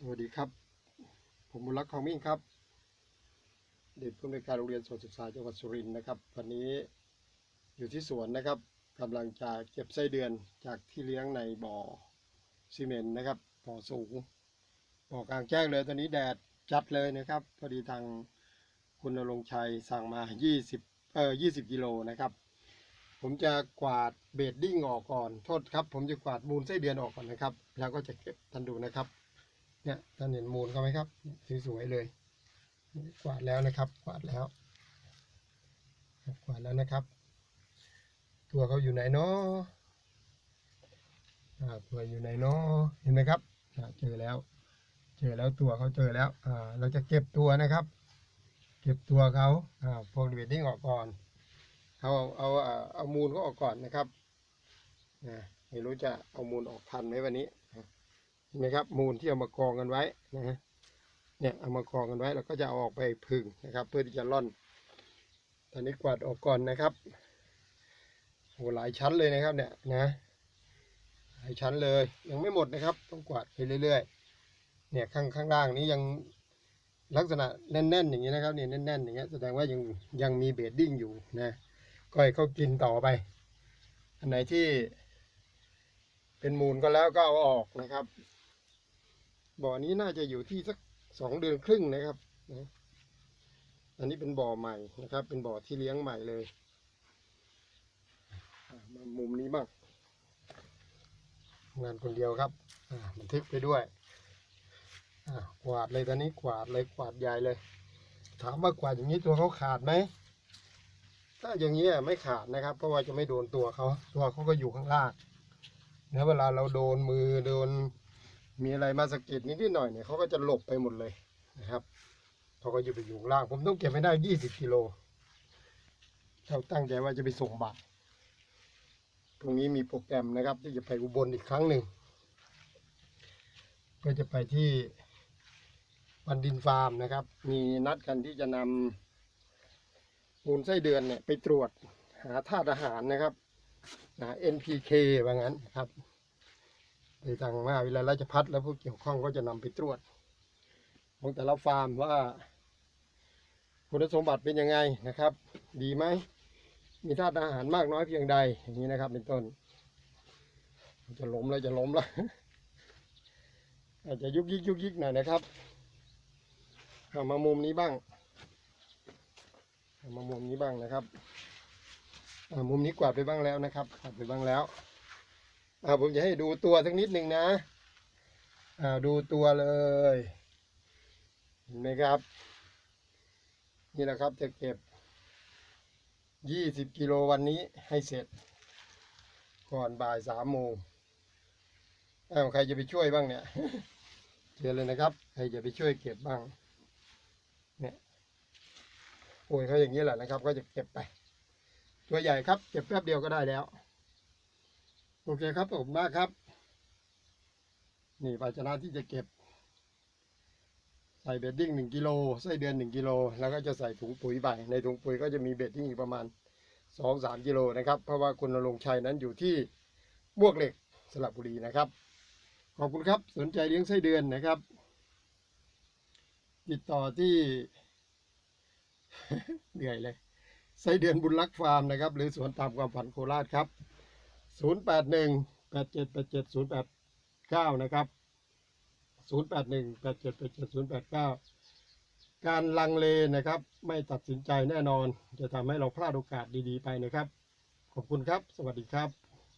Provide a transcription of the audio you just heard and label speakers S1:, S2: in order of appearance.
S1: สวัสดีครับ ผมบุรักษ์ทองมิ่งครับ เด็กผู้อำนวยการโรงเรียนสวนศึกษาจังหวัดสุรินทร์นะครับ วันนี้อยู่ที่สวนนะครับกำลังจะเก็บไส้เดือนจากที่เลี้ยงในบ่อซีเมนต์นะครับบ่อสูงบ่อกลางแจ้งเลยตอนนี้แดดจัดเลยนะครับพอดีทางคุณณรงชัยสั่งมา 20 เอ่อ 20 กิโลนะครับ ผมจะกวาดเบดดิ้งออกก่อน โทษครับ ผมจะกวาดมูลไส้เดือนออกก่อนนะครับ แล้วก็จะเก็บท่านดูนะครับ เนี่ยท่านเห็นมูลเขาไหมครับสวยๆเลยกวาดแล้วนะครับกวาดแล้วกวาดแล้วนะครับ ตัวเขาอยู่ไหนเนาะอ่าตัวอยู่ไหนเนาะเห็นไหมครับเจอแล้ว เจอแล้วตัวเขาเจอแล้วอ่าเราจะเก็บตัวนะครับ เก็บตัวเขาอ่าพวกเวดดิ้งออกก่อนเอาเอาเอาเอาเอามูลเขาออกก่อนนะครับนะไม่รู้จะเอามูลออกทันไหมวันนี้ เห็นไหมครับมูลที่เอามากองกันไว้นะฮะเนี่ยเอามากองกันไว้เราก็จะเอาออกไปพึ่งนะครับ เพื่อที่จะร่อน ตอนนี้กวาดออกก่อนนะครับโหหลายชั้นเลยนะครับเนี่ยนะหลายชั้นเลยยังไม่หมดนะครับ ต้องกวาดไปเรื่อยๆเนี่ยข้างข้างล่างนี้ยังลักษณะแน่นๆอย่างนี้นะครับเนี่ยแน่นๆอย่างเงี้ยแสดงว่ายังยังมีเบดดิ้งอยู่นะก็ให้เขากินต่อไป อันไหนที่เป็นมูลก็แล้วก็เอาออกนะครับ บ่อนี้น่าจะอยู่ที่สักสองเดือนครึ่งนะครับนะอันนี้เป็นบ่อใหม่นะครับ เป็นบ่อที่เลี้ยงใหม่เลยมามุมนี้บ้างงานคนเดียวครับบันทึกไปด้วยกวาดเลยตอนนี้กวาดเลยกวาดใหญ่เลย ถามว่ากวาดอย่างนี้ตัวเขาขาดไหมถ้าอย่างนี้ไม่ขาดนะครับ เพราะว่าจะไม่โดนตัวเขาตัวเขาก็อยู่ข้างล่างเนี่ยเวลาเราโดนมือโดน มีอะไรมาสะกิดนิดๆหน่อยเนี่ยเขาก็จะหลบไปหมดเลยนะครับเขาก็จะไปอยู่ล่าง ผมต้องเก็บให้ได้ยี่สิบกิโลเราตั้งใจว่าจะไปส่งบัตรพรุ่งนี้มีโปรแกรมนะครับ ที่จะไปอุบลอีกครั้งหนึ่งก็จะไปที่บันดินฟาร์มนะครับ มีนัดกันที่จะนำมูลไส้เดือนเนี่ยไปตรวจหาธาตุอาหารนะครับนะ NPK ว่างั้นครับ ในทางมหาวิทยาลัยราชพัฒและผู้เกี่ยวข้องก็จะนำไปตรวจของแต่ละฟาร์มว่า คุณสมบัติเป็นยังไงนะครับ ดีไหมมีธาตุอาหารมากน้อยเพียงใดอย่างนี้นะครับเป็นต้น จะล้มแล้วจะล้มแล้วอาจจะยุกยิกยุกยิกหน่อยนะครับเอามามุมนี้บ้างเอามามุมนี้บ้างนะครับมุมนี้กวาดไปบ้างแล้วนะครับกวาดไปบ้างแล้ว อ่าผมจะให้ดูตัวสักนิดหนึ่งนะอ่าดูตัวเลยเห็นไหมครับ นี่แหละครับจะเก็บยี่สิบกิโลวันนี้ให้เสร็จ ก่อนบ่ายสามโมงอ้าวใครจะไปช่วยบ้างเนี่ยเชิญเลยนะครับ ใครจะไปช่วยเก็บบ้างเนี่ยโอ้ยเขาอย่างนี้แหละนะครับ ก็จะเก็บไป ตัวใหญ่ครับ เก็บแป๊บเดียวก็ได้แล้ว โอเคครับผมมากครับ นี่ภาชนะที่จะเก็บ ใส่เบดดิ้งหนึ่งกิโลไส้เดือนหนึ่งกิโลแล้วก็จะใส่ถุงปุ๋ยไปในถุงปุ๋ยก็จะมีเบดดิ้งอีกประมาณสองสามกิโลนะครับ เพราะว่าคุณณรงชัยนั้นอยู่ที่บวกเหล็กสระบุรีนะครับ ขอบคุณครับสนใจเลี้ยงไส้เดือนนะครับ ติดต่อที่เหนื่อยเลยไส้เดือนบุญรักฟาร์มนะครับ หรือสวนตามความฝันโคราชครับ 081 8787 089นะครับ081 8787 089การลังเลนะครับ ไม่ตัดสินใจแน่นอน จะทำให้เราพลาดโอกาสดีๆไปนะครับ ขอบคุณครับ สวัสดีครับ